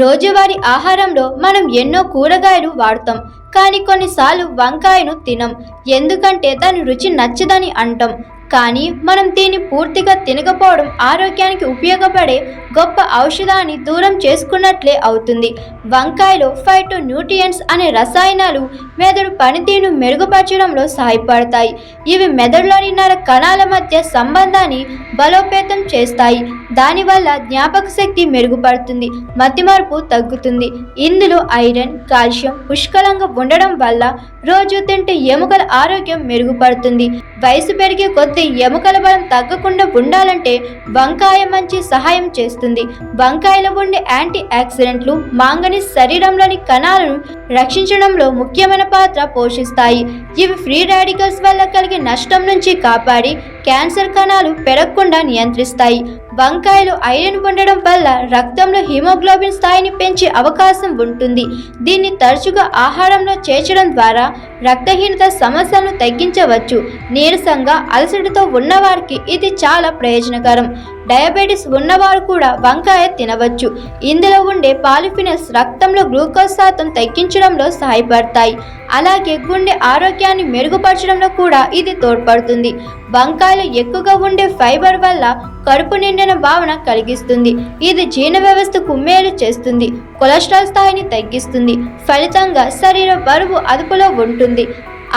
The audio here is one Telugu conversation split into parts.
రోజువారీ ఆహారంలో మనం ఎన్నో కూరగాయలు వాడుతాం కానీ కొన్నిసార్లు వంకాయను తినం. ఎందుకంటే దాని రుచి నచ్చదని అంటాం. కానీ మనం దీన్ని పూర్తిగా తినకపోవడం ఆరోగ్యానికి ఉపయోగపడే గొప్ప ఔషధాన్ని దూరం చేసుకున్నట్లే అవుతుంది. వంకాయలో ఫైటో న్యూట్రియంట్స్ అనే రసాయనాలు మెదడు పనితీరును మెరుగుపరచడంలో సహాయపడతాయి. ఇవి మెదడులోని నర కణాల మధ్య సంబంధాన్ని బలోపేతం చేస్తాయి. దానివల్ల జ్ఞాపక శక్తి మెరుగుపడుతుంది మతిమార్పు తగ్గుతుంది. ఇందులో ఐరన్ కాల్షియం పుష్కలంగా ఉండడం వల్ల రోజు తింటే ఎముకల ఆరోగ్యం మెరుగుపడుతుంది. వయసు పెరిగే కొద్దీ ఎముకల బలం తగ్గకుండా ఉండాలంటే వంకాయ మంచి సహాయం చేస్తుంది. వంకాయలో ఉండే యాంటీ ఆక్సిడెంట్లు మాంగనీస్ శరీరంలోని కణాలను రక్షించడంలో ముఖ్యమైన పాత్ర పోషిస్తాయి. ఇవి ఫ్రీ రాడికల్స్ వల్ల కలిగే నష్టం నుంచి కాపాడి క్యాన్సర్ కణాలు పెరగకుండా నియంత్రిస్తాయి. వంకాయలు ఐరన్ ఉండడం వల్ల రక్తంలో హిమోగ్లోబిన్ స్థాయిని పెంచే అవకాశం ఉంటుంది. దీన్ని తరచుగా ఆహారంలో చేర్చడం ద్వారా రక్తహీనత సమస్యలను తగ్గించవచ్చు. నీరసంగా అలసటతో ఉన్నవారికి ఇది చాలా ప్రయోజనకరం. డయాబెటీస్ ఉన్నవారు కూడా వంకాయ తినవచ్చు. ఇందులో ఉండే పాలిఫినల్స్ రక్తంలో గ్లూకోజ్ శాతం తగ్గించడంలో సహాయపడతాయి. అలాగే గుండె ఆరోగ్యాన్ని మెరుగుపరచడంలో కూడా ఇది తోడ్పడుతుంది. వంకాయలు ఎక్కువగా ఉండే ఫైబర్ వల్ల కడుపు నిండిన భావన కలిగిస్తుంది. ఇది జీర్ణ వ్యవస్థకు మేలు చేస్తుంది. కొలెస్ట్రాల్ స్థాయిని తగ్గిస్తుంది. ఫలితంగా శరీర బరువు అదుపులో ఉంటుంది.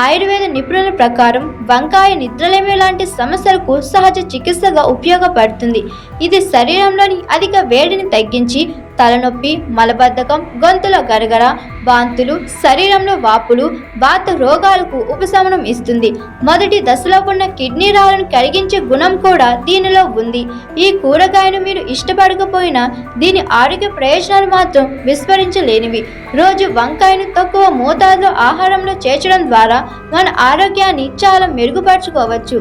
ఆయుర్వేద నిపుణుల ప్రకారం వంకాయ నిద్రలేమి లాంటి సమస్యలకు సహజ చికిత్సగా ఉపయోగపడుతుంది. ఇది శరీరంలోని అధిక వేడిని తగ్గించి తలనొప్పి మలబద్ధకం గొంతులో గరగర వాంతులు శరీరంలో వాపులు వాత రోగాలకు ఉపశమనం ఇస్తుంది. మొదటి దశలో ఉన్న కిడ్నీ రాళ్ళను కరిగించే గుణం కూడా దీనిలో ఉంది. ఈ కూరగాయను మీరు ఇష్టపడకపోయినా దీని ఆరోగ్య ప్రయోజనాలు మాత్రం విస్మరించలేనివి. రోజు వంకాయను తక్కువ మోతాదులో ఆహారంలో చేర్చడం ద్వారా మన ఆరోగ్యాన్ని చాలా మెరుగుపరచుకోవచ్చు.